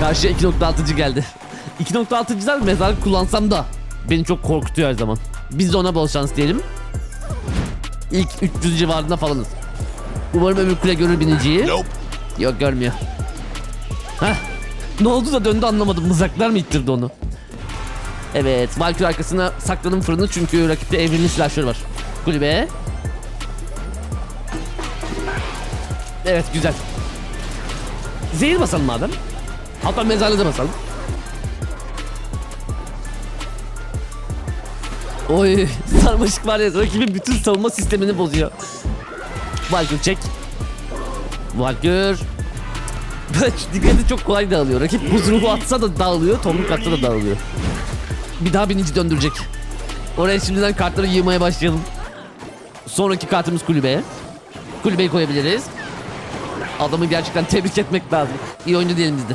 Karşıya 2.6'cı geldi. 2.6'cılar mezar kullansam da beni çok korkutuyor her zaman. Biz de ona bol şans diyelim. İlk 300 civarında falanız. Umarım öbür kule görür biniciyi. Yok görmüyor. Heh. Ne oldu da döndü anlamadım. Mızraklar mı ittirdi onu? Evet. Valkyrie arkasına sakladım fırını çünkü rakipte evrimli silahları var. Kulübe. Evet güzel. Zehir basalım madem. Hatta mezarlığı basalım. Oy sarmaşık var ya rakibin bütün savunma sistemini bozuyor. Valkür çek. Valkür. Dikkati çok kolay dağılıyor. Rakip buz ruhu atsa da dağılıyor, tomruk atsa da dağılıyor. Bir daha binici döndürecek. Oraya şimdiden kartları yığmaya başlayalım. Sonraki kartımız kulübe. Kulübeyi koyabiliriz. Adamı gerçekten tebrik etmek lazım. İyi oyuncu diyelim biz de.